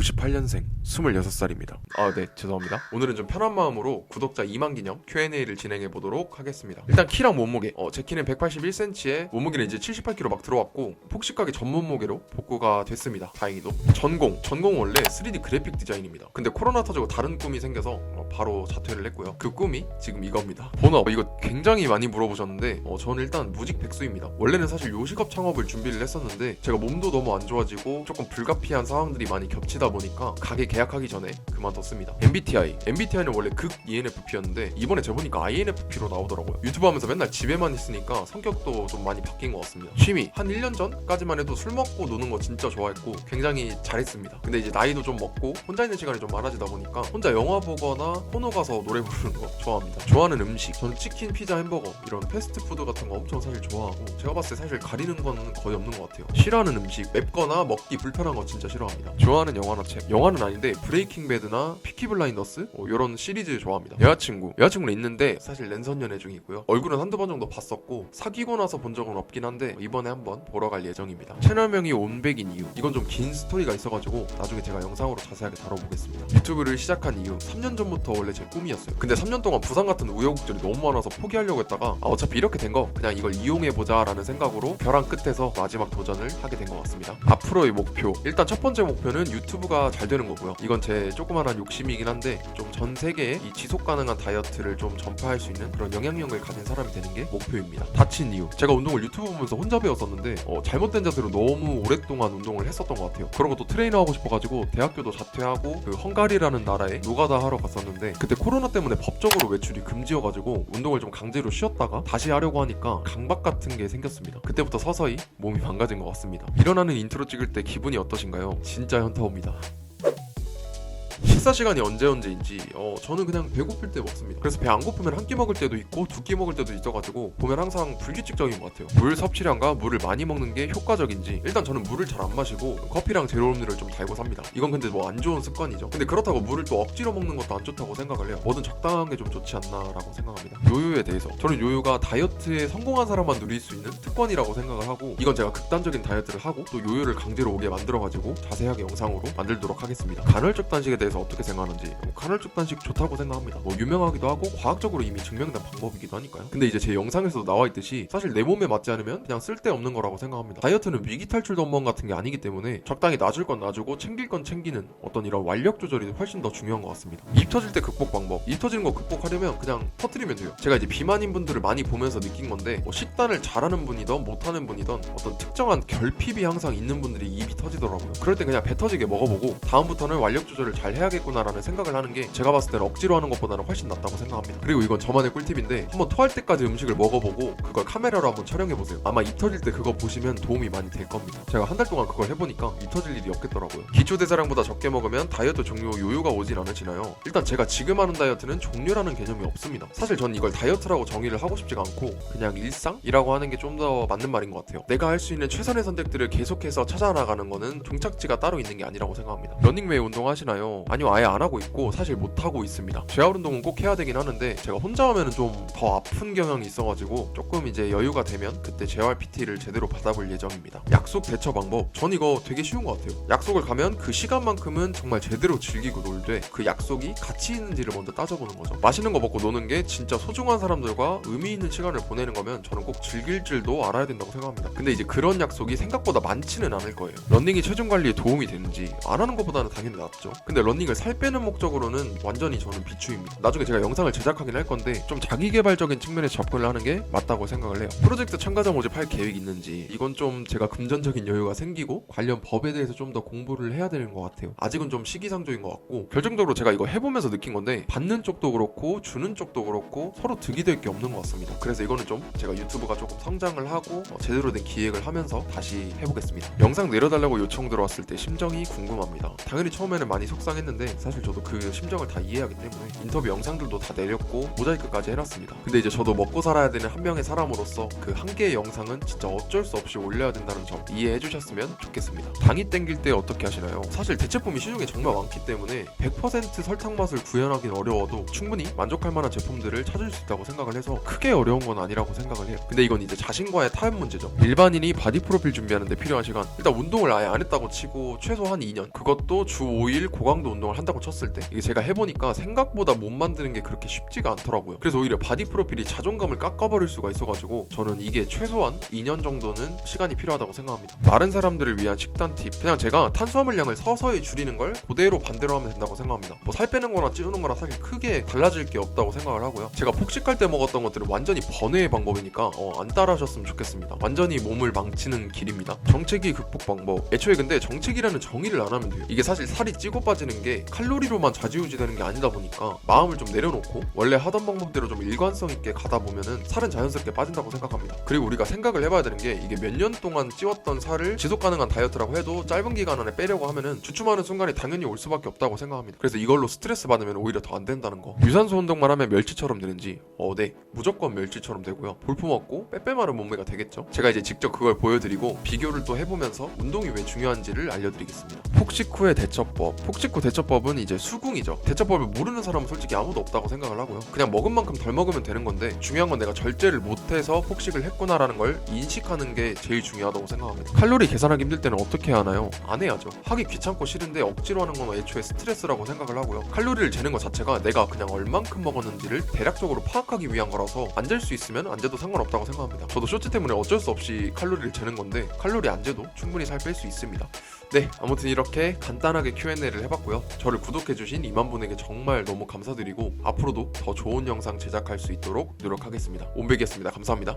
98년생 26살입니다. 아, 네, 죄송합니다. 오늘은 좀 편한 마음으로 구독자 2만 기념 Q&A를 진행해 보도록 하겠습니다. 일단 키랑 몸무게. 어, 제 키는 181cm에 몸무게는 이제 78kg 막 들어왔고 폭식각의 전 몸무게로 복구가 됐습니다. 다행히도. 전공. 전공 원래 3D 그래픽 디자인입니다. 근데 코로나 터지고 다른 꿈이 생겨서 어, 바로 자퇴를 했고요. 그 꿈이 지금 이겁니다. 본업. 이거 굉장히 많이 물어보셨는데 어, 저는 일단 무직 백수입니다. 원래는 사실 요식업 창업을 준비를 했었는데 제가 몸도 너무 안 좋아지고 조금 불가피한 상황들이 많이 겹치다 보니까 가게 계약하기 전에 그만뒀습니다. MBTI. MBTI는 원래 극 ENFP였는데 이번에 재보니까 INFP로 나오더라고요. 유튜브 하면서 맨날 집에만 있으니까 성격도 좀 많이 바뀐 것 같습니다. 취미. 한 1년 전까지만 해도 술 먹고 노는 거 진짜 좋아했고 굉장히 잘했습니다. 근데 이제 나이도 좀 먹고 혼자 있는 시간이 좀 많아지다 보니까 혼자 영화 보거나 코노 가서 노래 부르는 거 좋아합니다. 좋아하는 음식. 저는 치킨, 피자, 햄버거 이런 패스트푸드 같은 거 엄청 사실 좋아하고 제가 봤을 때 사실 가리는 거는 거의 없는 것 같아요. 싫어하는 음식, 맵거나 먹기 불편한 거 진짜 싫어합니다. 좋아하는 영화 나 책. 영화는 아닌데 브레이킹 배드나 피키 블라인더스 뭐 이런 시리즈 좋아합니다. 여자친구. 여자친구는 있는데 사실 랜선 연애 중이고요. 얼굴은 한두 번 정도 봤었고 사귀고 나서 본 적은 없긴 한데 이번에 한번 보러 갈 예정입니다. 채널명이 온백인 이유. 이건 좀 긴 스토리가 있어가지고 나중에 제가 영상으로 자세하게 다뤄보겠습니다. 유튜브를 시작한 이유. 3년 전부터 원래 제 꿈이었어요. 근데 3년 동안 부상 같은 우여곡절이 너무 많아서 포기하려고 했다가 아, 어차피 이렇게 된 거 그냥 이걸 이용해보자 라는 생각으로 벼랑 끝에서 마지막 도전을 하게 된 것 같습니다. 앞으로의 목표. 일단 첫 번째 목표는 유튜브 가 잘 되는 거고요. 이건 제 조그만한 욕심이긴 한데 좀 전 세계에 이 지속 가능한 다이어트를 좀 전파할 수 있는 그런 영향력을 가진 사람이 되는 게 목표입니다. 다친 이유. 제가 운동을 유튜브 보면서 혼자 배웠었는데 어, 잘못된 자세로 너무 오랫동안 운동을 했었던 것 같아요. 그런 것도 트레이너 하고 싶어가지고 대학교도 자퇴하고 그 헝가리라는 나라에 노가다 하러 갔었는데 그때 코로나 때문에 법적으로 외출이 금지여가지고 운동을 좀 강제로 쉬었다가 다시 하려고 하니까 강박 같은 게 생겼습니다. 그때부터 서서히 몸이 망가진 것 같습니다. 일어나는 인트로 찍을 때 기분이 어떠신가요? 진짜 현타 옵니다. 식사 시간이 언제 언제인지 어 저는 그냥 배고플 때 먹습니다. 그래서 배 안 고프면 한 끼 먹을 때도 있고 두 끼 먹을 때도 있어가지고 보면 항상 불규칙적인 것 같아요. 물 섭취량과 물을 많이 먹는 게 효과적인지 일단 저는 물을 잘 안 마시고 커피랑 제로음료를 좀 달고 삽니다. 이건 근데 뭐 안 좋은 습관이죠. 근데 그렇다고 물을 또 억지로 먹는 것도 안 좋다고 생각을 해요. 뭐든 적당한 게 좀 좋지 않나라고 생각합니다. 요요에 대해서 저는 요요가 다이어트에 성공한 사람만 누릴 수 있는 특권이라고 생각을 하고 이건 제가 극단적인 다이어트를 하고 또 요요를 강제로 오게 만들어가지고 자세하게 영상으로 만들도록 하겠습니다. 간헐적 단식에 대해서 어떻게 생각하는지 뭐 간헐적 단식 좋다고 생각합니다. 뭐 유명하기도 하고 과학적으로 이미 증명된 방법이기도 하니까요. 근데 이제 제 영상에서도 나와 있듯이 사실 내 몸에 맞지 않으면 그냥 쓸데없는 거라고 생각합니다. 다이어트는 위기 탈출 덤번 같은 게 아니기 때문에 적당히 놔줄 건 놔주고 챙길 건 챙기는 어떤 이런 완력 조절이 훨씬 더 중요한 것 같습니다. 입 터질 때 극복 방법. 입 터지는 거 극복하려면 그냥 터트리면 돼요. 제가 이제 비만인 분들을 많이 보면서 느낀 건데 뭐 식단을 잘하는 분이든 못하는 분이든 어떤 특정한 결핍이 항상 있는 분들이 입이 터지더라고요. 그럴 때 그냥 배 터지게 먹어보고 다음부터는 완력 조절을 잘 해야겠구나라는 생각을 하는 게 제가 봤을 때는 억지로 하는 것보다는 훨씬 낫다고 생각합니다. 그리고 이건 저만의 꿀팁인데 한번 토할 때까지 음식을 먹어보고 그걸 카메라로 한번 촬영해보세요. 아마 입 터질 때 그거 보시면 도움이 많이 될 겁니다. 제가 한 달 동안 그걸 해보니까 입 터질 일이 없겠더라고요. 기초 대사량보다 적게 먹으면 다이어트 종료 요요가 오질 않으시나요? 일단 제가 지금 하는 다이어트는 종료라는 개념이 없습니다. 사실 전 이걸 다이어트라고 정의를 하고 싶지가 않고 그냥 일상이라고 하는 게 좀 더 맞는 말인 것 같아요. 내가 할 수 있는 최선의 선택들을 계속해서 찾아 나가는 거는 종착지가 따로 있는 게 아니라고 생각합니다. 러닝 외에 운동하시나요? 아니요 아예 안 하고 있고 사실 못 하고 있습니다. 재활 운동은 꼭 해야 되긴 하는데 제가 혼자 하면은 좀 더 아픈 경향이 있어가지고 조금 이제 여유가 되면 그때 재활 PT를 제대로 받아볼 예정입니다. 약속 대처 방법 전 이거 되게 쉬운 것 같아요. 약속을 가면 그 시간만큼은 정말 제대로 즐기고 놀되 그 약속이 가치 있는지를 먼저 따져보는 거죠. 맛있는 거 먹고 노는 게 진짜 소중한 사람들과 의미 있는 시간을 보내는 거면 저는 꼭 즐길 줄도 알아야 된다고 생각합니다. 근데 이제 그런 약속이 생각보다 많지는 않을 거예요. 러닝이 체중 관리에 도움이 되는지 안 하는 것보다는 당연히 낫죠. 근데 러닝을 살 빼는 목적으로는 완전히 저는 비추입니다. 나중에 제가 영상을 제작하긴 할 건데 좀 자기 개발적인 측면에서 접근을 하는 게 맞다고 생각을 해요. 프로젝트 참가자 모집할 계획 있는지 이건 좀 제가 금전적인 여유가 생기고 관련 법에 대해서 좀 더 공부를 해야 되는 것 같아요. 아직은 좀 시기상조인 것 같고 결정적으로 제가 이거 해보면서 느낀 건데 받는 쪽도 그렇고 주는 쪽도 그렇고 서로 득이 될 게 없는 것 같습니다. 그래서 이거는 좀 제가 유튜브가 조금 성장을 하고 어, 제대로 된 기획을 하면서 다시 해보겠습니다. 영상 내려달라고 요청 들어왔을 때 심정이 궁금합니다. 당연히 처음에는 많이 속상 했는데 사실 저도 그 심정을 다 이해하기 때문에 인터뷰 영상들도 다 내렸고 모자이크까지 해놨습니다. 근데 이제 저도 먹고 살아야 되는 한 명의 사람으로서 그 한 개의 영상은 진짜 어쩔 수 없이 올려야 된다는 점 이해해 주셨으면 좋겠습니다. 당이 땡길 때 어떻게 하시나요? 사실 대체품이 시중에 정말 많기 때문에 100% 설탕 맛을 구현하기는 어려워도 충분히 만족할 만한 제품들을 찾을 수 있다고 생각을 해서 크게 어려운 건 아니라고 생각을 해요. 근데 이건 이제 자신과의 타협 문제죠. 일반인이 바디 프로필 준비하는데 필요한 시간 일단 운동을 아예 안 했다고 치고 최소 한 2년 그것도 주 5일 고강도 운동을 한다고 쳤을 때 이게 제가 해보니까 생각보다 못 만드는 게 그렇게 쉽지가 않더라고요. 그래서 오히려 바디 프로필이 자존감을 깎아버릴 수가 있어가지고 저는 이게 최소한 2년 정도는 시간이 필요하다고 생각합니다. 마른 사람들을 위한 식단 팁 그냥 제가 탄수화물량을 서서히 줄이는 걸 그대로 반대로 하면 된다고 생각합니다. 뭐 살 빼는 거나 찌우는 거나 사실 크게 달라질 게 없다고 생각을 하고요. 제가 폭식할 때 먹었던 것들은 완전히 번외의 방법이니까 어, 안 따라하셨으면 좋겠습니다. 완전히 몸을 망치는 길입니다. 정체기 극복 방법. 애초에 근데 정체기라는 정의를 안 하면 돼요. 이게 사실 살이 찌고 빠지는 게 칼로리로만 좌지우지되는 게 아니다 보니까 마음을 좀 내려놓고 원래 하던 방법대로 좀 일관성 있게 가다 보면은 살은 자연스럽게 빠진다고 생각합니다. 그리고 우리가 생각을 해봐야 되는 게 이게 몇 년 동안 찌웠던 살을 지속 가능한 다이어트라고 해도 짧은 기간 안에 빼려고 하면은 주춤하는 순간이 당연히 올 수밖에 없다고 생각합니다. 그래서 이걸로 스트레스 받으면 오히려 더 안 된다는 거. 유산소 운동만 하면 멸치처럼 되는지 어, 네. 무조건 멸치처럼 되고요. 볼품 없고 빼빼마른 몸매가 되겠죠. 제가 이제 직접 그걸 보여드리고 비교를 또 해보면서 운동이 왜 중요한지를 알려드리겠습니다. 폭식 후의 대처법. 폭식 후 대 처법은 이제 수긍이죠. 대처법을 모르는 사람은 솔직히 아무도 없다고 생각을 하고요. 그냥 먹은 만큼 덜 먹으면 되는 건데 중요한 건 내가 절제를 못해서 폭식을 했구나라는 걸 인식하는 게 제일 중요하다고 생각합니다. 칼로리 계산하기 힘들 때는 어떻게 하나요? 안 해야죠. 하기 귀찮고 싫은데 억지로 하는 건 애초에 스트레스라고 생각을 하고요. 칼로리를 재는 것 자체가 내가 그냥 얼만큼 먹었는지를 대략적으로 파악하기 위한 거라서 안 잴 수 있으면 안 재도 상관없다고 생각합니다. 저도 쇼츠 때문에 어쩔 수 없이 칼로리를 재는 건데 칼로리 안 재도 충분히 살 뺄 수 있습니다. 네, 아무튼 이렇게 간단하게 Q&A를 해봤 저를 구독해주신 2만 분에게 정말 너무 감사드리고 앞으로도 더 좋은 영상 제작할 수 있도록 노력하겠습니다. 온백이었습니다. 감사합니다.